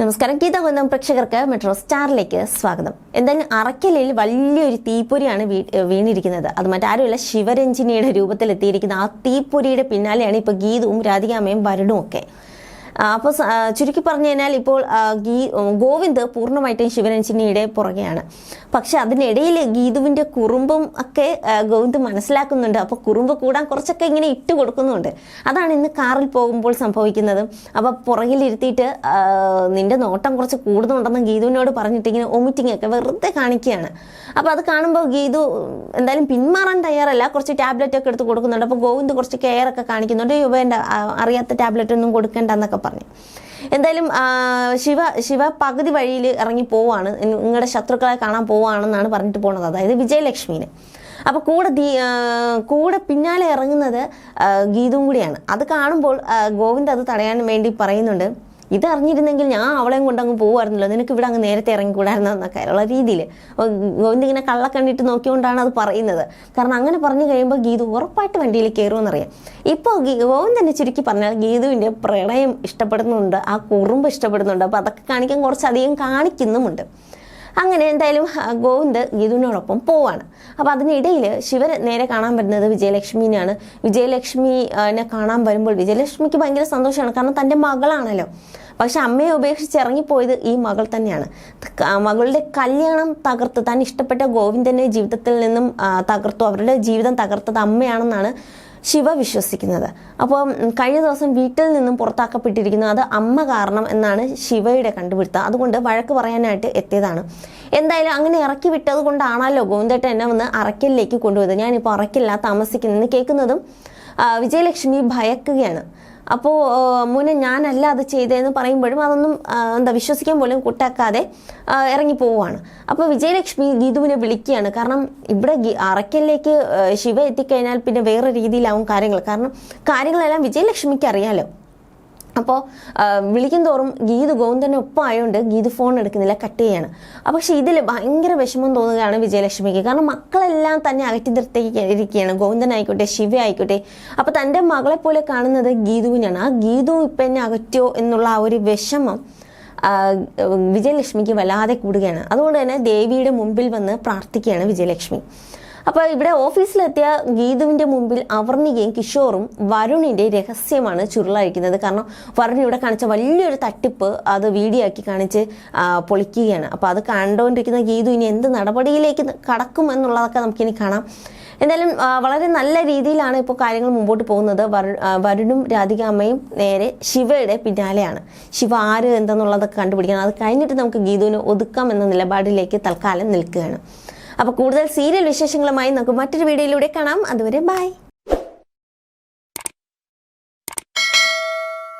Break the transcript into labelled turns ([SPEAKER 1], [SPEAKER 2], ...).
[SPEAKER 1] നമസ്കാരം. ഗീത കുന്നം പ്രേക്ഷകർക്ക് മെട്രോ സ്റ്റാറിലേക്ക് സ്വാഗതം. എന്തായാലും അറക്കലിൽ വലിയൊരു തീപ്പൊരിയാണ് വീണിരിക്കുന്നത്. അത് മറ്റാരുമല്ല ശിവരഞ്ജിനിയുടെ രൂപത്തിൽ എത്തിയിരിക്കുന്ന ആ തീപ്പൊരിയുടെ പിന്നാലെയാണ് ഇപ്പോൾ ഗീതവും രാധികാമയും വരുണും ഒക്കെ അപ്പോൾ ചുരുക്കി പറഞ്ഞു കഴിഞ്ഞാൽ ഇപ്പോൾ ഗീ ഗോവിന്ദ് പൂർണമായിട്ടും ശിവരഞ്ജിനിയുടെ പുറകെയാണ്. പക്ഷെ അതിനിടയിൽ ഗീതുവിന്റെ കുറുമ്പും ഒക്കെ ഗോവിന്ദ് മനസ്സിലാക്കുന്നുണ്ട്. അപ്പോൾ കുറുമ്പ് കൂടാൻ കുറച്ചൊക്കെ ഇങ്ങനെ ഇട്ട് കൊടുക്കുന്നുണ്ട്. അതാണ് ഇന്ന് കാറിൽ പോകുമ്പോൾ സംഭവിക്കുന്നത്. അപ്പോൾ പുറകിലിരുത്തിയിട്ട് നിന്റെ നോട്ടം കുറച്ച് കൂടുന്നുണ്ടെന്ന് ഗീതുവിനോട് പറഞ്ഞിട്ട് ഇങ്ങനെ ഒമിറ്റിംഗ് ഒക്കെ വെറുതെ കാണിക്കുകയാണ്. അപ്പോൾ അത് കാണുമ്പോൾ ഗീതു എന്തായാലും പിന്മാറാൻ തയ്യാറല്ല. കുറച്ച് ടാബ്ലറ്റ് ഒക്കെ എടുത്ത് കൊടുക്കുന്നുണ്ട്. അപ്പോൾ ഗോവിന്ദ് കുറച്ച് കെയർ ഒക്കെ കാണിക്കുന്നുണ്ട് യുവ എന്റെ അറിയാത്ത ടാബ്ലറ്റ് ഒന്നും കൊടുക്കണ്ട പറഞ്ഞു. എന്തായാലും ശിവ ശിവ പകുതി വഴിയിൽ ഇറങ്ങി പോവാണ്. നിങ്ങളുടെ ശത്രുക്കളെ കാണാൻ പോവാണെന്നാണ് പറഞ്ഞിട്ട് പോണത്. അതായത് വിജയലക്ഷ്മിനെ. അപ്പോൾ കൂടെ കൂടെ പിന്നാലെ ഇറങ്ങുന്നത് ഗീതും കൂടിയാണ്. അത് കാണുമ്പോൾ ഗോവിന്ദ് അത് തടയാൻ വേണ്ടി പറയുന്നുണ്ട്. ഇത് അറിഞ്ഞിരുന്നെങ്കിൽ ഞാൻ അവളെയും കൊണ്ടങ്ങ് പോകുമായിരുന്നല്ലോ നിനക്ക് ഇവിടെ അങ്ങ് നേരത്തെ ഇറങ്ങിക്കൂടായിരുന്നോ എന്നൊക്കെ ഉള്ള രീതിയിൽ ഗോവിന്ദ് ഇങ്ങനെ കണ്ടിട്ട് നോക്കിക്കൊണ്ടാണ് അത് പറയുന്നത്. കാരണം അങ്ങനെ പറഞ്ഞു കഴിയുമ്പോൾ ഗീതു ഉറപ്പായിട്ട് വണ്ടിയിൽ കയറുമെന്നറിയാം ഇപ്പോൾ ഗോവിന്ദനെ ചുരുക്കി പറഞ്ഞാൽ ഗീതുവിന്റെ പ്രണയം ഇഷ്ടപ്പെടുന്നുണ്ട് ആ കുറുമ്പ് ഇഷ്ടപ്പെടുന്നുണ്ട്. അപ്പോൾ അതൊക്കെ കാണിക്കാൻ കുറച്ചധികം കാണിക്കുന്നുമുണ്ട്. അങ്ങനെ എന്തായാലും ഗോവിന്ദ് ഗീതുവിനോടൊപ്പം പോവാണ്. അപ്പോൾ അതിനിടയിൽ ശിവൻ നേരെ കാണാൻ വരുന്നത് വിജയലക്ഷ്മിനെയാണ് വിജയലക്ഷ്മിനെ കാണാൻ വരുമ്പോൾ വിജയലക്ഷ്മിക്ക് ഭയങ്കര സന്തോഷമാണ്. കാരണം തന്റെ മകളാണല്ലോ. പക്ഷെ അമ്മയെ ഉപേക്ഷിച്ച് ഇറങ്ങിപ്പോയത് ഈ മകൾ തന്നെയാണ്. മകളുടെ കല്യാണം തകർത്ത് താൻ ഇഷ്ടപ്പെട്ട ഗോവിന്ദനെ ജീവിതത്തിൽ നിന്നും തകർത്തു. അവരുടെ ജീവിതം തകർത്തത് അമ്മയാണെന്നാണ് ശിവ വിശ്വസിക്കുന്നത്. അപ്പോൾ ഉം, കഴിഞ്ഞ ദിവസം വീട്ടിൽ നിന്നും പുറത്താക്കപ്പെട്ടിരിക്കുന്നു അത് അമ്മ കാരണം എന്നാണ് ശിവയുടെ കണ്ടുപിടുത്തം. അതുകൊണ്ട് വഴക്ക് പറയാനായിട്ട് എത്തിയതാണ്. എന്തായാലും അങ്ങനെ ഇറക്കി വിട്ടത് കൊണ്ടാണല്ലോ ഗോവിന്ദേട്ടൻ എന്നെ വന്ന് അറയ്ക്കലിലേക്ക് കൊണ്ടുപോയത്. ഞാനിപ്പോൾ അറക്കില്ല താമസിക്കുന്നതെന്ന് കേൾക്കുന്നതും വിജയലക്ഷ്മി ഭയക്കുകയാണ്. അപ്പോൾ മുന്നേ ഞാനല്ല അത് ചെയ്തതെന്ന് പറയുമ്പോഴും അതൊന്നും എന്താ വിശ്വസിക്കാൻ പോലും കൂട്ടാക്കാതെ ഇറങ്ങി പോവുകയാണ് അപ്പോൾ വിജയലക്ഷ്മി ഗീതുവിനെ വിളിക്കുകയാണ്. കാരണം ഇവിടെ അറയ്ക്കലിലേക്ക് ശിവ എത്തിക്കഴിഞ്ഞാൽ പിന്നെ വേറെ രീതിയിലാവും കാര്യങ്ങൾ. കാരണം കാര്യങ്ങളെല്ലാം വിജയലക്ഷ്മിക്ക് അറിയാലോ. അപ്പോൾ വിളിക്കും തോറും ഗീത് ഗോവിന്ദന്റെ ഒപ്പം ആയതുകൊണ്ട് ഗീത് ഫോൺ എടുക്കുന്നില്ല കട്ട് ചെയ്യാണ്. പക്ഷേ ഇതിൽ ഭയങ്കര വിഷമം തോന്നുകയാണ് വിജയലക്ഷ്മിക്ക്. കാരണം മക്കളെല്ലാം തന്നെ അകറ്റി നിർത്തിയിരിക്കുകയാണ്. ഗോവിന്ദൻ ആയിക്കോട്ടെ ശിവ ആയിക്കോട്ടെ. അപ്പോൾ തന്റെ മകളെ പോലെ കാണുന്നത് ഗീതുവിനാണ് ആ ഗീതു ഇപ്പം എന്നെ അകറ്റിയോ എന്നുള്ള ആ ഒരു വിഷമം വിജയലക്ഷ്മിക്ക് വല്ലാതെ കൂടുകയാണ്. അതുകൊണ്ട് തന്നെ ദേവിയുടെ മുമ്പിൽ വന്ന് പ്രാർത്ഥിക്കുകയാണ് വിജയലക്ഷ്മി. അപ്പോൾ ഇവിടെ ഓഫീസിലെത്തിയ ഗീതുവിന്റെ മുമ്പിൽ അവർണികയും കിഷോറും വരുണിന്റെ രഹസ്യമാണ് ചുരുളഴിക്കുന്നത്. കാരണം വരുൺ ഇവിടെ കാണിച്ച വലിയൊരു തട്ടിപ്പ് അത് വീഡിയോ ആക്കി കാണിച്ച് പൊളിക്കുകയാണ്. അപ്പോൾ അത് കണ്ടുകൊണ്ടിരിക്കുന്ന ഗീതു ഇനി എന്ത് നടപടിയിലേക്ക് കടക്കും എന്നുള്ളതൊക്കെ നമുക്കിനി കാണാം. എന്തായാലും വളരെ നല്ല രീതിയിലാണ് ഇപ്പോൾ കാര്യങ്ങൾ മുമ്പോട്ട് പോകുന്നത്. വരുണും രാധിക അമ്മയും നേരെ ശിവയുടെ പിന്നാലെയാണ്. ശിവ ആര് എന്തെന്നുള്ളതൊക്കെ കണ്ടുപിടിക്കണം. അത് കഴിഞ്ഞിട്ട് നമുക്ക് ഗീതുവിനെ ഒതുക്കാം എന്ന നിലപാടിലേക്ക് തൽക്കാലം നിൽക്കുകയാണ്. അപ്പോൾ കൂടുതൽ സീരിയൽ വിശേഷങ്ങളുമായി നമുക്ക് മറ്റൊരു വീഡിയോയിലൂടെ കാണാം. അതുവരെ ബൈ.